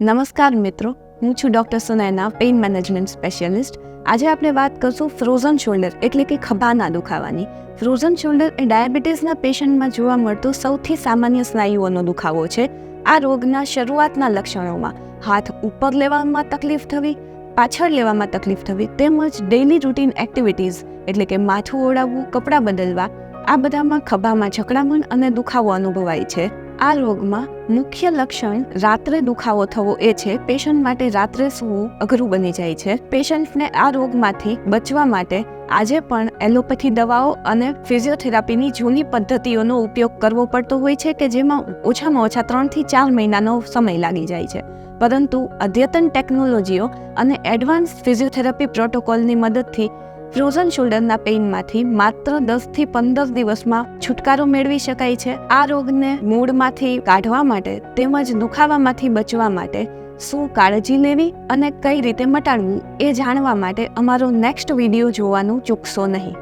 નમસ્કાર મિત્રો, હું છું doctor Sunaina pain management specialist. આજે આપણે વાત કરશું ફ્રોઝન શોલ્ડર, એટલે કે ખભાના દુખાવાની. ફ્રોઝન શોલ્ડર એ ડાયાબિટીસના પેશન્ટમાં જોવા મળતો સૌથી સામાન્ય સ્નાયુઓનો દુખાવો છે. આ રોગના શરૂઆતના લક્ષણોમાં હાથ ઉપર લેવામાં તકલીફ થવી, પાછળ લેવામાં તકલીફ થવી, તેમજ ડેઇલી રૂટીન એક્ટિવિટીઝ એટલે કે માથું ઓળાવવું, કપડાં બદલવા, આ બધામાં ખભામાં જકડામણ અને દુખાવો અનુભવાય છે. આ રોગમાં મુખ્ય લક્ષણ રાત્રે દુખાવો થવો એ છે. પેશન્ટ માટે રાત્રે સૂવું અઘરું બની જાય છે. પેશન્ટને આ રોગમાંથી બચવા માટે આજે પણ એલોપેથી દવાઓ અને ફિઝિયોથેરાપીની જૂની પદ્ધતિઓનો ઉપયોગ કરવો પડતો હોય છે કે જેમાં ઓછામાં ઓછા ત્રણથી ચાર મહિનાનો સમય લાગી જાય છે. પરંતુ અદ્યતન ટેકનોલોજીઓ અને એડવાન્સ ફિઝિયોથેરાપી પ્રોટોકોલની મદદથી ફ્રોઝન શોલ્ડરના પેઇનમાંથી માત્ર દસથી પંદર દિવસમાં છુટકારો મેળવી શકાય છે. આ રોગને મૂળમાંથી કાઢવા માટે તેમજ દુખાવામાંથી બચવા માટે શું કાળજી લેવી અને કઈ રીતે મટાડવું એ જાણવા માટે અમારો નેક્સ્ટ વીડિયો જોવાનું ચૂકશો નહીં.